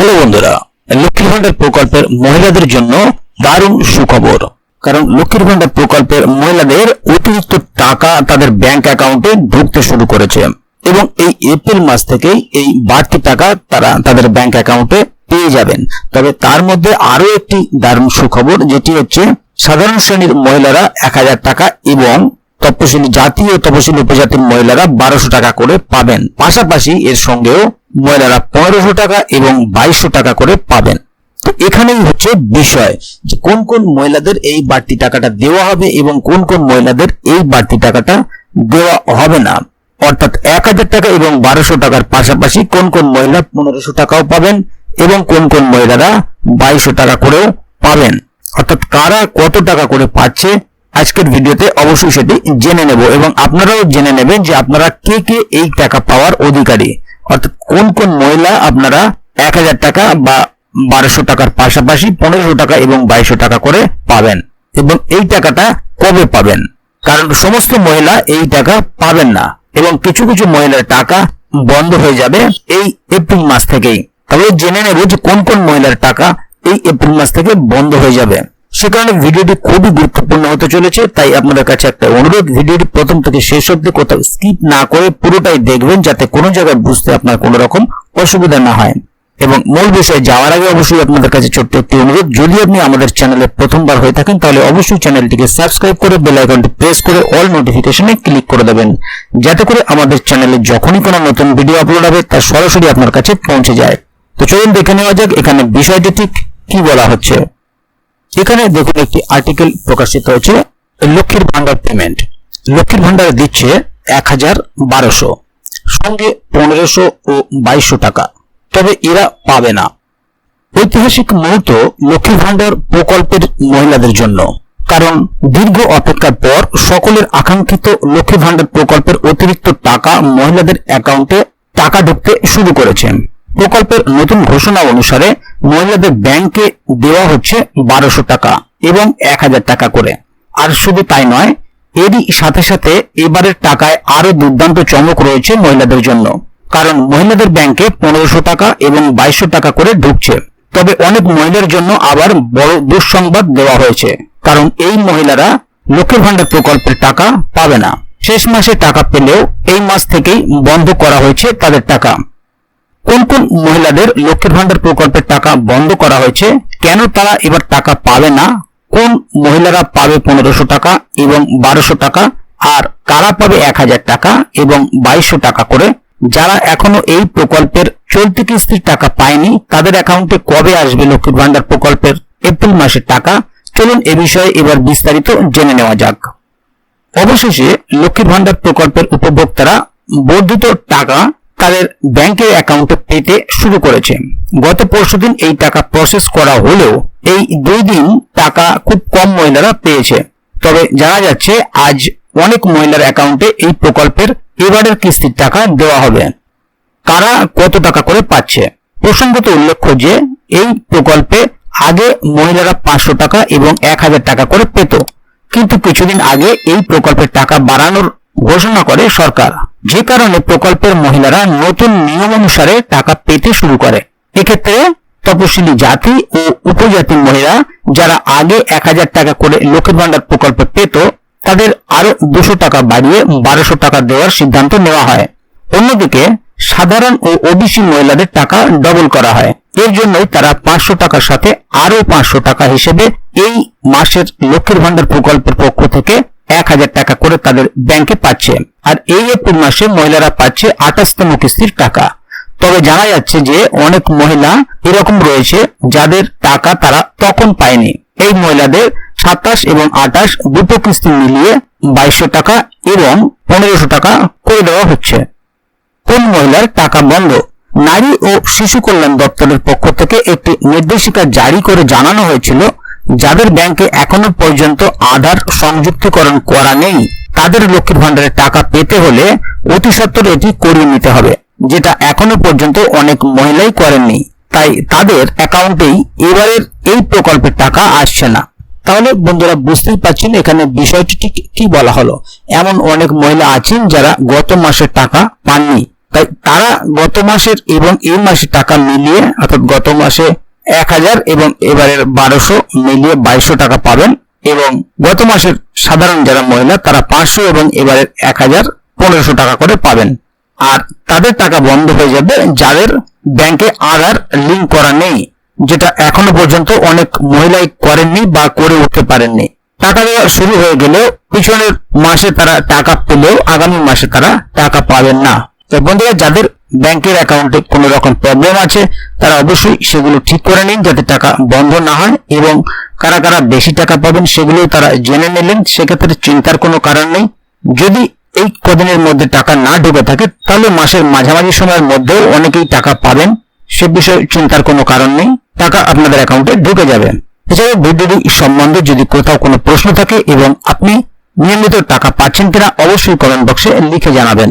Hello বন্ধুরা, লক্ষ্মীর ভান্ডার প্রকল্পের মহিলাদের জন্য দারুণ সুখবর। কারণ লক্ষ্মীর ভান্ডার প্রকল্পের মহিলাদের অতিরিক্ত টাকা তাদের ব্যাংক অ্যাকাউন্টে ঢুকতে শুরু করেছে এবং এই এপ্রিল মাস থেকেই এই বাড়তি টাকা তারা তাদের ব্যাংক অ্যাকাউন্টে পেয়ে যাবেন। তবে তার মধ্যে আরও একটি দারুণ সুখবর, যেটি হচ্ছে সাধারণ শ্রেণির মহিলারা এক হাজার টাকা এবং তপশিলি জাতি ও তপশিলি উপজাতির মহিলারা বারোশো টাকা করে পাবেন। পাশাপাশি এর সঙ্গেও মহিলারা পনেরোশো টাকা এবং বাইশশো টাকা করে পাবেন। তো এখানেই হচ্ছে বিষয় যে কোন কোন মহিলাদের এই বাড়তি টাকাটা দেওয়া হবে এবং কোন কোন মহিলাদের এই বাড়তি টাকাটা দেওয়া হবে না। অর্থাৎ এক হাজার টাকা এবং বারোশো টাকার পাশাপাশি কোন কোন মহিলা পনেরোশো টাকাও পাবেন এবং কোন কোন মহিলারা বাইশশো টাকা করেও পাবেন। অর্থাৎ কারা কত টাকা করে পাচ্ছে আজকের ভিডিওতে অবশ্যই সেটি জেনে নেব এবং আপনারাও জেনে নেবেন যে আপনারা কে কে এই টাকা পাওয়ার অধিকারী। অর্থাৎ কোন কোন মহিলা আপনারা এক হাজার টাকা বা বারোশো টাকার পাশাপাশি পনেরোশো টাকা এবং বাইশশো টাকা করে পাবেন। এবং এই টাকাটা কবে পাবেন? কারণ সমস্ত মহিলা এই টাকা পাবেন না। এবং কিছু কিছু মহিলার টাকা বন্ধ হয়ে যাবে এই এপ্রিল মাস থেকেই। তবে জেনে নেব যে কোন কোন মহিলার টাকা এই এপ্রিল মাস থেকে বন্ধ হয়ে যাবে। সে কারণে ভিডিওটি খুবই গুরুত্বপূর্ণ হতে চলেছে, তাই আপনাদের কাছে একটা অনুরোধ, ভিডিওটি প্রথম থেকে শেষ অবধি কোথাও স্কিপ না করে পুরোটাই দেখবেন, যাতে কোনো জায়গায় বুঝতে আপনার কোনো রকম অসুবিধা না হয়। এবং মূল বিষয়ে যাওয়ার আগে অবশ্যই আপনাদের কাছে ছোট্ট একটি অনুরোধ, যদি আপনি আমাদের চ্যানেলে প্রথমবার হয়ে থাকেন, তাহলে অবশ্যই চ্যানেলটিকে সাবস্ক্রাইব করে বেল আইকনটি প্রেস করে অল নোটিফিকেশনে ক্লিক করে দেবেন, যাতে করে আমাদের চ্যানেলে যখনই কোনো নতুন ভিডিও আপলোড হবে, তা সরাসরি আপনার কাছে পৌঁছে যায়। তো চলুন দেখে নেওয়া যাক, এখানে বিষয়টি ঠিক কি বলা হচ্ছে। এখানে দেখুন একটি আর্টিকেল প্রকাশিত হয়েছে, লক্ষ্মীর ভান্ডার পেমেন্ট লক্ষ্মীর ভান্ডার দিচ্ছে এক হাজার বারোশো, সঙ্গে পনেরোশো ও বাইশশো টাকা। তবে এরা পাবে না। ঐতিহাসিক মুহূর্ত লক্ষ্মীর ভান্ডার প্রকল্পের মহিলাদের জন্য। কারণ দীর্ঘ অপেক্ষার পর সকলের আকাঙ্ক্ষিত লক্ষ্মী ভান্ডার প্রকল্পের অতিরিক্ত টাকা মহিলাদের অ্যাকাউন্টে টাকা ঢুকতে শুরু করেছে প্রকল্পের নতুন ঘোষণা অনুসারে মহিলাদের ব্যাংকে দেওয়া হচ্ছে বারোশো টাকা এবং এক হাজার টাকা করে। আর শুধু তাই নয়, এরই সাথে সাথে এবারের টাকায় আরও দুর্দান্ত চমক রয়েছে মহিলাদের জন্য। কারণ মহিলাদের ব্যাংকে পনেরোশো টাকা এবং বাইশশো টাকা করে ঢুকছে। তবে অনেক মহিলার জন্য আবার বড় দুঃসংবাদ দেওয়া হয়েছে। কারণ এই মহিলারা লক্ষ্মীর ভান্ডার প্রকল্পের টাকা পাবে না। শেষ মাসে টাকা পেলেও এই মাস থেকেই বন্ধ করা হয়েছে তাদের টাকা। কোন কোন মহিলাদের লক্ষ্মীর ভান্ডার প্রকল্পের টাকা বন্ধ করা হয়েছে? কেন তারা এবার টাকা পাবে না? কোন মহিলারা পাবে পনেরোশো টাকা এবং বারোশো টাকা? আর কারা পাবে এক হাজার টাকা এবং বাইশশো টাকা করে? যারা এখনও এই প্রকল্পের চলতি কিস্তির টাকা পায়নি, তাদের অ্যাকাউন্টে কবে আসবে লক্ষ্মীর ভান্ডার প্রকল্পের এপ্রিল মাসের টাকা? চলুন এ বিষয়ে এবার বিস্তারিত জেনে নেওয়া যাক। অবশেষে লক্ষ্মীর ভান্ডার প্রকল্পের উপভোক্তারা বর্ধিত টাকা তাদের ব্যাংকের অ্যাকাউন্টে পেতে শুরু করেছে। গত পরশুদিন এই টাকা প্রসেস করা হলেও এই দুই দিন টাকা খুব কম মহিলারা পেয়েছে। তবে জানা যাচ্ছে, আজ অনেক মহিলার অ্যাকাউন্টে এই প্রকল্পের এবারের কিস্তির টাকা দেওয়া হবে। কারা কত টাকা করে পাচ্ছে? প্রসঙ্গত উল্লেখ্য যে, এই প্রকল্পে আগে মহিলারা পাঁচশো টাকা এবং এক হাজার টাকা করে পেত। কিন্তু কিছুদিন আগে এই প্রকল্পের টাকা বাড়ানোর ঘোষণা করে সরকার। যে কারণে প্রকল্পের মহিলারা নতুন নিয়ম অনুসারে টাকা পেতে শুরু করে। এক্ষেত্রে তপশিলি জাতি ও উপজাতি মহিলা যারা আগে এক হাজার টাকা করে লক্ষ্মীর ভান্ডার প্রকল্পে পেত, তাদের আরও দুশো টাকা বাড়িয়ে বারোশো টাকা দেওয়ার সিদ্ধান্ত নেওয়া হয়। অন্যদিকে সাধারণ ও ওবিসি মহিলাদের টাকা ডবল করা হয়। এর জন্যই তারা পাঁচশো টাকার সাথে আরও পাঁচশো টাকা হিসেবে এই মাসের লক্ষ্মীর ভান্ডার প্রকল্পের পক্ষ থেকে এক হাজার টাকা করে তাদের ব্যাংকে পাচ্ছে। আর এই এপ্রিল মাসে মহিলারা পাচ্ছে আঠাশতম কিস্তির টাকা। তবে জানা যাচ্ছে যে অনেক মহিলা এরকম রয়েছে যাদের টাকা তারা তখন পায়নি। এই মহিলাদের সাতাশ এবং আঠাশ দুটো কিস্তি মিলিয়ে বাইশশো টাকা এবং পনেরোশো টাকা করে দেওয়া হচ্ছে। কোন মহিলার টাকা বন্ধ? নারী ও শিশু কল্যাণ দপ্তরের পক্ষ থেকে একটি নির্দেশিকা জারি করে জানানো হয়েছিল যাদের ব্যাংকে এখনও পর্যন্ত আধার সংযুক্তিকরণ করা নেই, তাদের লক্ষ্মীর ভান্ডারের টাকা পেতে হলে অতি সত্বর এটি করিয়ে নিতে হবে, যেটা এখনও পর্যন্ত অনেক মহিলাই করেননি। তাই তাদের অ্যাকাউন্টেই এবারের এই প্রকল্পের টাকা আসছে না। তাহলে বন্ধুরা বুঝতেই পারছেন এখানে বিষয়টি ঠিক কি বলা হলো। এমন অনেক মহিলা আছেন যারা গত মাসের টাকা পাননি। তাই তারা গত মাসের এবং এই মাসের টাকা মিলিয়ে অর্থাৎ গত মাসে এক হাজার এবং এবারের বারোশো মিলিয়ে বাইশশো টাকা পাবেন। এবং গত মাসের সাধারণ যারা মহিলা, তারা পাঁচশো এবং এবারের এক হাজার পনেরোশো টাকা করে পাবেন। আর তাদের টাকা বন্ধ হয়ে যাবে যাদের ব্যাংকে আধার লিঙ্ক করা নেই, যেটা এখনও পর্যন্ত অনেক মহিলাই করেননি বা করে উঠতে পারেননি। টাকা দেওয়া শুরু হয়ে গেলেও পিছনের মাসে তারা টাকা পেলেও আগামী মাসে তারা টাকা পাবেন না। তো বন্ধুরা, যাদের ব্যাংকের অ্যাকাউন্টে কোনো রকম প্রবলেম আছে, তারা অবশ্যই সেগুলো ঠিক করে নিন যাতে টাকা বন্ধ না হয় এবং কারা কারা বেশি টাকা পাবেন সেগুলো তারা জেনে নিলেন। সেক্ষেত্রে চিন্তার কোনো কারণ নেই। যদি এই কদিনের মধ্যে টাকা না ঢুকে থাকে, তাহলে মাসের মাঝামাঝি সময়ের মধ্যেও অনেকেই টাকা পাবেন। সে বিষয়ে চিন্তার কোনো কারণ নেই। টাকা আপনাদের অ্যাকাউন্টে ঢুকে যাবে। এছাড়াও ভিডিওটি সম্বন্ধে যদি কোথাও কোনো প্রশ্ন থাকে এবং আপনি নিয়মিত টাকা পাচ্ছেন কিনা, অবশ্যই কমেন্ট বক্সে লিখে জানাবেন।